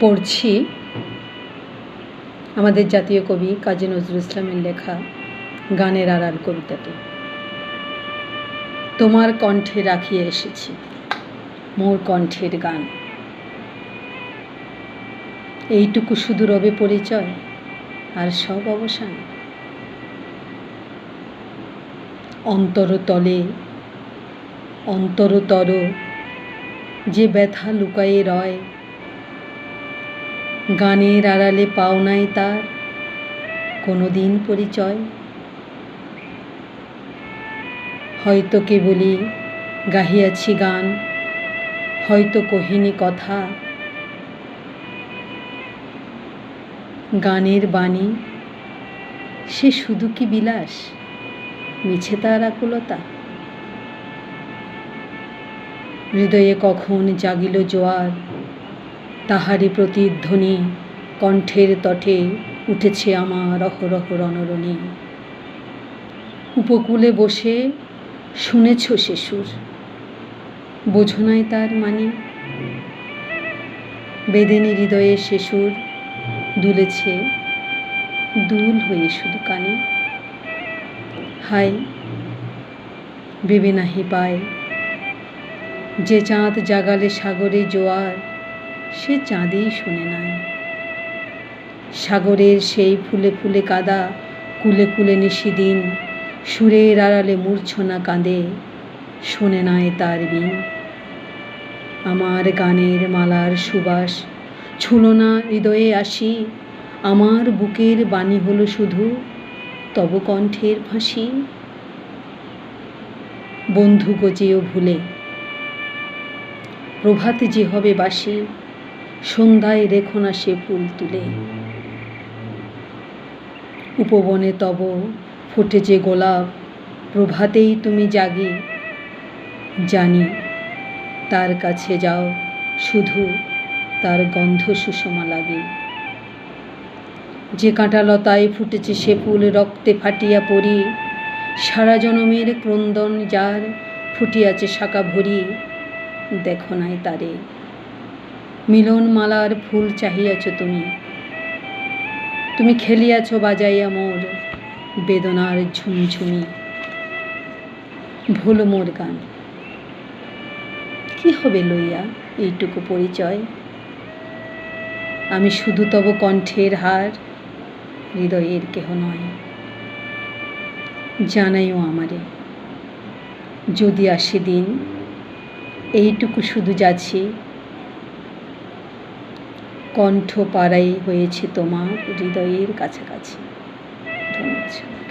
পড়ছি আমাদের জাতীয় কবি কাজী নজরুল ইসলামের লেখা গানের আড়াল কবিতাটি তোমার কণ্ঠে রাখিয়ে এসেছি মোর কণ্ঠের গান। এইটুকু শুধু রবে পরিচয় আর সব অবসান। অন্তরতলে অন্তরতর যে ব্যথা লুকায়ে রয় গানের আড়ালে পাওনাই তার কোনো দিন পরিচয়। হয়তো কেবলই গাহিয়াছি গান, হয়তো কহিনি কথা। গানের বাণী, সে শুধু কি বিলাস, মিছে তার আকুলতা? হৃদয়ে কখন জাগিল জোয়ার তাহারি প্রতিধ্বনি কণ্ঠের তটে উঠেছে আমার অহরহ রণরণী। উপকূলে বসে শুনেছ সুর বোঝো নাই তার মানে? বেদেনী হৃদয়ে সুর দুলেছে, দুল হয়ে শুধু কানে। হাই ভেবে নাহি পায়, যে চাঁদ জাগালে সাগরে জোয়ার সে চাঁদেই শোনে নাই। সাগরের সেই ফুলে ফুলে কাদা, কুলে কুলে নিশিদিন সুরের আড়ালে মূর্ছনা কাঁদে, শোনে নাই তার বিন। আমার গানের মালার সুবাস, ছুলো না হৃদয়ে আসি, আমার বুকের বাণী হলো শুধু তব কণ্ঠের ফাঁসি বন্ধু গজেও ভুলে, প্রভাতে যে হবে বাসি সন্ধ্যায় রেখো না সে ফুল তুলে। উপবনে তব ফুটে যে গোলাপ, প্রভাতেই তুমি জাগি। জানি তার কাছে যাও, শুধু তার গন্ধ সুষমা লাগে। যে কাঁটালতায় ফুটেছে সে ফুল রক্তে ফাটিয়া পড়ি, সারা জনমের ক্রন্দন যার ফুটিয়াছে শাখা ভরি, দেখো নাই তারে। মিলন মালার ফুল চাহিয়াছ তুমি। তুমি খেলিয়াছ বাজাইয়া মোর বেদনার ঝুমঝুমি। ভুল মোর গান। কি হবে লইয়া এইটুকু পরিচয়? আমি শুধু তব কণ্ঠের হার, হৃদয়ের কেহ নয়। জানাইও আমারে, যদি আসে দিন, এইটুকু শুধু যাচ্ছি কণ্ঠ পাড়াই হয়েছে তোমার হৃদয়ের কাছাকাছি। ধন্যবাদ।